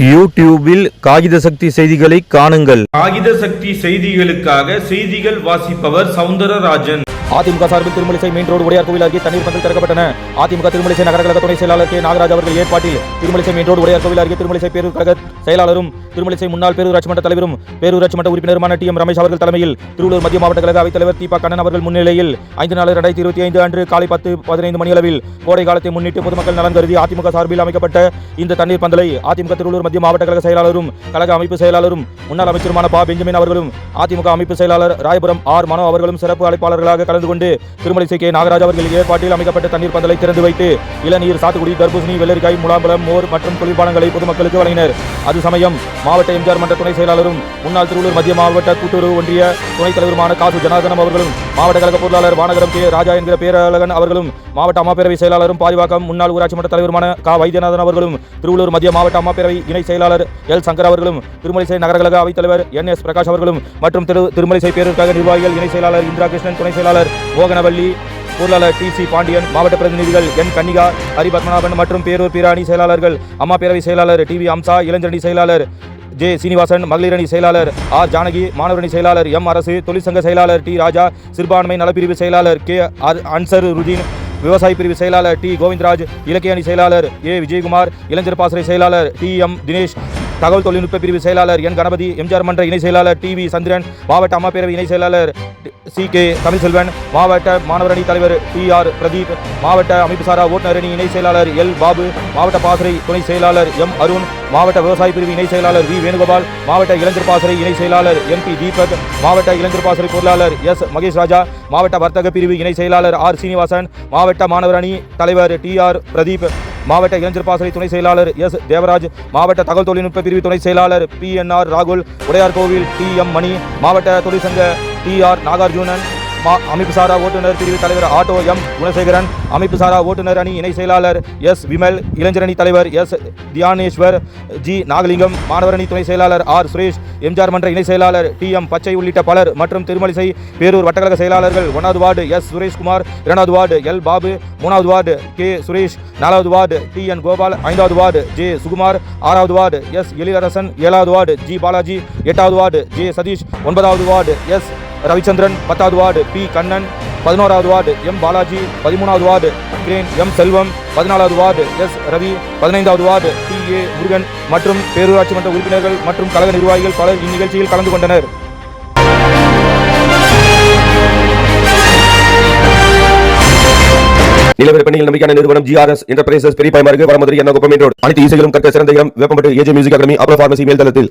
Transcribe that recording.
யூடியூபில் காகித சக்தி செய்திகளை காணுங்கள். காகித சக்தி செய்திகளுக்காக செய்திகள் வாசிப்பவர் சவுந்தரராஜன். அதிமுக சார்பில் திருமலிசை மெயின் ரோடு உடையார் கோவில் அருகே தண்ணீர் பந்தல் திறக்கப்பட்டன. அதிமுக திருமலிசை நகர கழக துணை செயலாளர் கே. நாகராஜ் அவர்கள் ஏற்பாட்டில் திருமலிசை மெயின் ரோடு உடையார் கோவில் அருகே திருமலிசை பேரூர் கழக செயலாளரும் திருமலிசை முன்னாள் பேரூராட்சி மன்ற தலைவரும் பேரூராட்சி மன்ற உறுப்பினருமான டி. எம். ரமேஷ் அவர்கள் தலைமையில் திருவள்ளூர் மத்திய மாவட்ட கழக அவைத் தலைவர் தீபா கண்ணன் அவர்கள் முன்னிலையில் ஐந்து நாலு இரண்டாயிரத்தி இருபத்தி ஐந்து அன்று காலை பத்து பதினைந்து மணியளவில் கோடை காலத்தை முன்னிட்டு பொதுமக்கள் நலன் கருதி அதிமுக சார்பில் அமைக்கப்பட்ட இந்த தண்ணீர் பந்தலை அதிமுக திருவள்ளூர் மத்திய மாவட்ட கழக செயலாளரும் கழக அமைப்பு செயலாளரும் முன்னாள் அமைச்சருமான பா. பெஞ்சமின் அவர்களும் அதிமுக அமைப்பு செயலாளர் ராயபுரம் ஆர். மனோ அவர்களும் சிறப்பு அழைப்பாளர்களாக கலந்து கொண்டு திருமலிசை கே நாகராஜ் அவர்கள் ஏற்பாட்டில் அமைக்கப்பட்ட தண்ணீர் பந்தலை திறந்து வைத்து இளநீர் சாத்துக்குடி தர்பூசணி வெள்ளரிக்காய் முலாம்பழம் மோர் மற்றும் குளிர்பானங்களை பொதுமக்களுக்கு வழங்கினர். அது சமயம் மாவட்ட எம்ஜிஆர் மன்ற துணை செயலாளரும் முன்னாள் திருவள்ளூர் மத்திய மாவட்ட கூட்டுறவு ஒன்றிய துணைத் தலைவருமான காசு ஜனார்தனம் அவர்களும் மாவட்ட கழக பொருளாளர் வானகரம் கே ராஜா என்கிற பேரழகன் அவர்களும் மாவட்ட அம்மாப்பேரவை செயலாளரும் பாரிவாக்கம் முன்னாள் ஊராட்சி மன்ற தலைவருமான கா வைத்தியநாதன் அவர்களும் திருவள்ளூர் மத்திய மாவட்ட அம்மாப்பேரவை இணை செயலாளர் எல் சங்கர் அவர்களும் திருமலைசை நகரகழக அவைத்தலைவர் என் எஸ் பிரகாஷ் அவர்களும் மற்றும் திரு திருமலைசை பேருக்காக நிர்வாகிகள் இணை செயலாளர் இந்திரா கிருஷ்ணன் துணை செயலாளர் மோகனவள்ளி பொருளாளர் டி சி பாண்டியன் மாவட்ட பிரதிநிதிகள் என் கன்னிகா ஹரிபத்மநாபன் மற்றும் பேரூர் பிராணி செயலாளர்கள் அம்மா பேரவை செயலாளர் டி வி அம்சா இளைஞரணி செயலாளர் ஜே சீனிவாசன் மகளிரணி செயலாளர் ஆர் ஜானகி மாணவரணி செயலாளர் எம் அரசு தொழிற்சங்க செயலாளர் டி ராஜா சிறுபான்மை நலப்பிரிவு செயலாளர் கே அர்- அன்சர் ருதீன் விவசாய பிரிவு செயலாளர் டி கோவிந்தராஜ் இலக்கிய அணி செயலாளர் ஏ விஜயகுமார் இளைஞர் பாசறை செயலாளர் டி எம் தினேஷ் தகவல் தொழில்நுட்ப பிரிவு செயலாளர் என். கணபதி எம்ஜிஆர் மன்ற இணை செயலாளர் டி. வி. சந்திரன் மாவட்ட அம்மாப்பேரவை இணை செயலாளர் சி. கே. தமிழ்செல்வன் மாவட்ட மாணவரணி தலைவர் டி ஆர். பிரதீப் மாவட்ட அமைப்புசாரா ஓட்டுநர் அணி இணை செயலாளர் எல். பாபு மாவட்ட பாசறை துணை செயலாளர் எம். அருண் மாவட்ட விவசாய பிரிவு இணை செயலாளர் வி. வேணுகோபால் மாவட்ட இளைஞர் பாசறை இணை செயலாளர் எம். பி. தீபக் மாவட்ட இளைஞர் பாசறை பொருளாளர் எஸ். மகேஷ் ராஜா மாவட்ட வர்த்தக பிரிவு இணை செயலாளர் ஆர். சீனிவாசன் மாவட்ட மாணவர் அணி தலைவர் டி. ஆர். பிரதீப் மாவட்ட இளைஞர் பாசறை துணை செயலாளர் எஸ் தேவராஜ் மாவட்ட தகவல் தொழில்நுட்ப பிரிவு துணை செயலாளர் பி என் ஆர் ராகுல் உடையார் கோவில் டி எம் மணி மாவட்ட தொழிற்சங்க டி ஆர் நாகார்ஜுனன் அமைப்பு சாரா ஓட்டுநர் பிரிவு தலைவர் ஆட்டோ எம். குணசேகரன் அமைப்பு சாரா ஓட்டுநர் அணி இணை செயலாளர் எஸ். விமல் இளைஞரணி தலைவர் எஸ். தியானேஸ்வர் ஜி. நாகலிங்கம் மாணவர் அணி துணை செயலாளர் ஆர். சுரேஷ் எம்ஜிஆர் மன்ற இணை செயலாளர் டி. எம். பச்சை உள்ளிட்ட பலர் மற்றும் திருமலிசை பேரூர் வட்டக்கழக செயலாளர்கள் ஒன்றாவது வார்டு எஸ். சுரேஷ்குமார் இரண்டாவது வார்டு எல். பாபு மூணாவது வார்டு கே. சுரேஷ் நாலாவது வார்டு டி. என். கோபால் ஐந்தாவது வார்டு ஜே. சுகுமார் ஆறாவது வார்டு எஸ். எழிலரசன் ஏழாவது வார்டு ஜி. பாலாஜி எட்டாவது வார்டு ஜே. சதீஷ் ஒன்பதாவது வார்டு எஸ். ரவிச்சந்திரன் பத்தாவது வார்டு பி. கண்ணன் பதினோராவது வார்டு எம். பாலாஜி பதிமூணாவது வார்டு கிரேன் எம். செல்வம் பதினாலாவது வார்டு எஸ். ரவி பதினைந்தாவது வார்டு டி ஏ. முருகன் மற்றும் பேரூராட்சி மன்ற உறுப்பினர்கள் மற்றும் கழக நிர்வாகிகள் பலர் இந்நிகழ்ச்சியில் கலந்து கொண்டனர். நிலவர பெண்ணில் நம்பிக்கையான நிறுவனம் ஜிஆர்எஸ் என்டர்பிரைசஸ் பெரிய பயமருக்கு வரமதுரை என்ன குப்பம் ரோடு. அனைத்து இசைகளும் கற்க சிறந்த இடம் வேப்பம்பட்டு ஏஜே மியூசிக் அகாடமி அப்ரோ பார்மசி மேல்தளத்தில்.